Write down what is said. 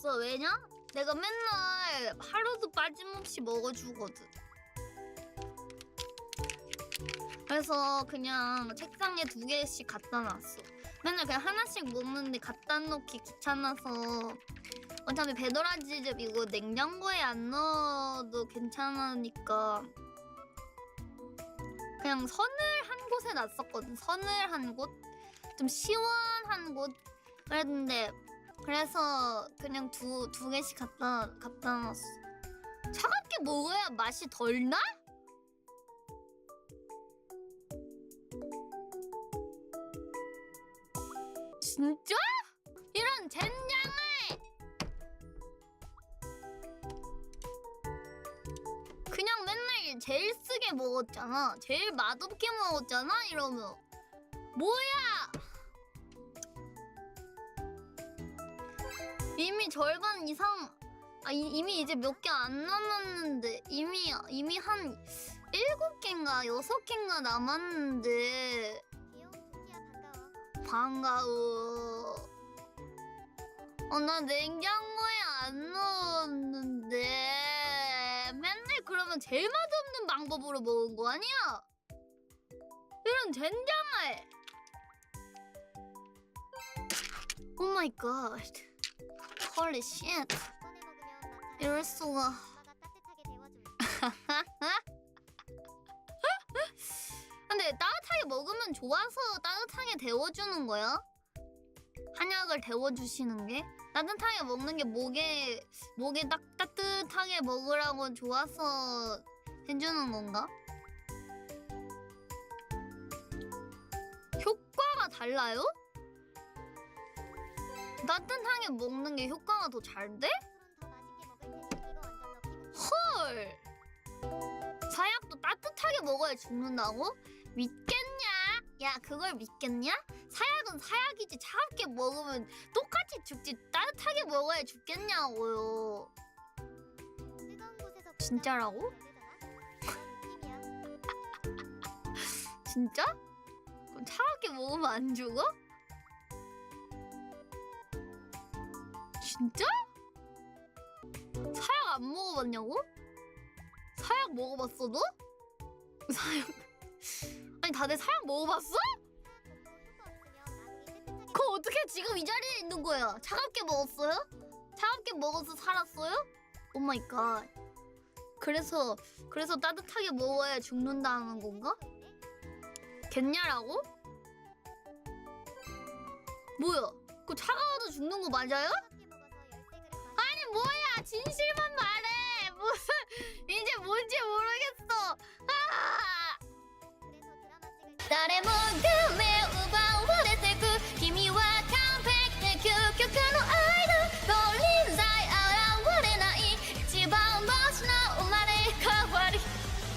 없어. 왜냐? 내가 맨날 하루도 빠짐없이 먹어주거든. 그래서 그냥 책상에 두 개씩 갖다 놨어. 맨날 그냥 하나씩 먹는데 갖다 놓기 귀찮아서 어차피 배도라지 즙 이거 냉장고에 안 넣어도 괜찮으니까 그냥 선을 한 곳에 놨었거든. 선을 한 곳? 좀 시원한 곳? 그랬는데 그래서 그냥 두, 두 개씩 갖다, 갖다 놨어. 차갑게 먹어야 맛이 덜 나? 진짜? 이런 젠장을! 그냥 맨날 제일 쓰게 먹었잖아. 제일 맛없게 먹었잖아. 이러면 뭐야? 이미 절반 이상 아 이, 이미 이제 몇 개 안 남았는데 이미 이미 한 일곱 개인가 여섯 개인가 남았는데 귀여운 토끼야 반가워. 반가워. 어, 나 냉장고에 안 넣었는데 맨날 그러면 제일 맛없는 방법으로 먹은 거 아니야? 이런 젠장을. 오 마이 갓. 헐리 쉣. 이럴 수가. 근데 따뜻하게 먹으면 좋아서 따뜻하게 데워주는 거야? 한약을 데워주시는 게? 따뜻하게 먹는 게 목에 목에 딱 따뜻하게 먹으라고 좋아서 해주는 건가? 효과가 달라요? 따뜻하게 먹는 게 효과가 더 잘 돼? 헐! 사약도 따뜻하게 먹어야 죽는다고? 믿겠냐? 야, 그걸 믿겠냐? 사약은 사약이지. 차갑게 먹으면 똑같이 죽지. 따뜻하게 먹어야 죽겠냐고요. 진짜라고? 진짜? 그럼 차갑게 먹으면 안 죽어? 진짜? 사약 안 먹어봤냐고? 사약 먹어봤어 너? 사약 아니 다들 사약 먹어봤어? 그거 어떻게 지금 이 자리에 있는 거야? 차갑게 먹었어요? 차갑게 먹어서 살았어요? 오 마이 갓 그래서 그래서 따뜻하게 먹어야 죽는다는 건가? 겠냐라고? 뭐야? 그거 차가워도 죽는 거 맞아요? 誰もが